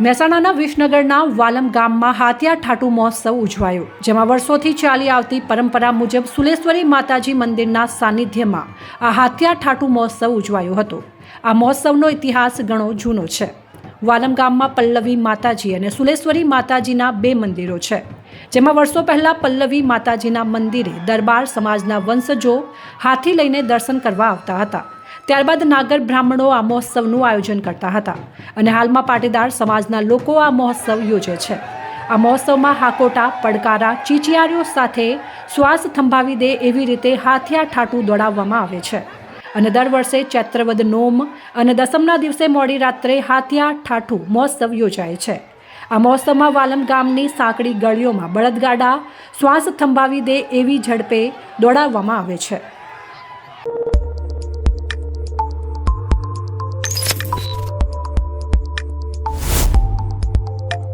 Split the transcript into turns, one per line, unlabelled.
મહેસાણાના વિસનગરના વાલમ ગામમાં હાથિયા ઠાટુ મહોત્સવ ઉજવાયો, જેમાં વર્ષોથી ચાલી આવતી પરંપરા મુજબ સુલેશ્વરી માતાજી મંદિરના સાનિધ્યમાં આ હાથિયા ઠાટુ મહોત્સવ ઉજવાયો હતો. આ મહોત્સવનો ઇતિહાસ ઘણો જૂનો છે. વાલમ ગામમાં પલ્લવી માતાજી અને સુલેશ્વરી માતાજીના બે મંદિરો છે. જેમાં વર્ષો પહેલાં પલ્લવી માતાજીના મંદિરે દરબાર સમાજના વંશજો હાથી લઈને દર્શન કરવા આવતા હતા. ત્યારબાદ નાગર બ્રાહ્મણો આ મહોત્સવનું આયોજન કરતા હતા અને હાલમાં પાટીદાર સમાજના લોકો આ મહોત્સવ યોજે છે. આ મહોત્સવમાં હાકોટા, પડકારા, ચીચિયારીઓ સાથે શ્વાસ થંભાવી દે એવી રીતે હાથિયા ઠાટું દોડાવવામાં આવે છે. અને દર વર્ષે ચૈત્રવદ નોમ અને દસમના દિવસે મોડી રાત્રે હાથિયા ઠાઠું મહોત્સવ યોજાય છે. આ મહોત્સવમાં વાલમ ગામની સાંકડી ગળીઓમાં બળદગાડા, શ્વાસ થંભાવી દે એવી ઝડપે દોડાવવામાં આવે છે.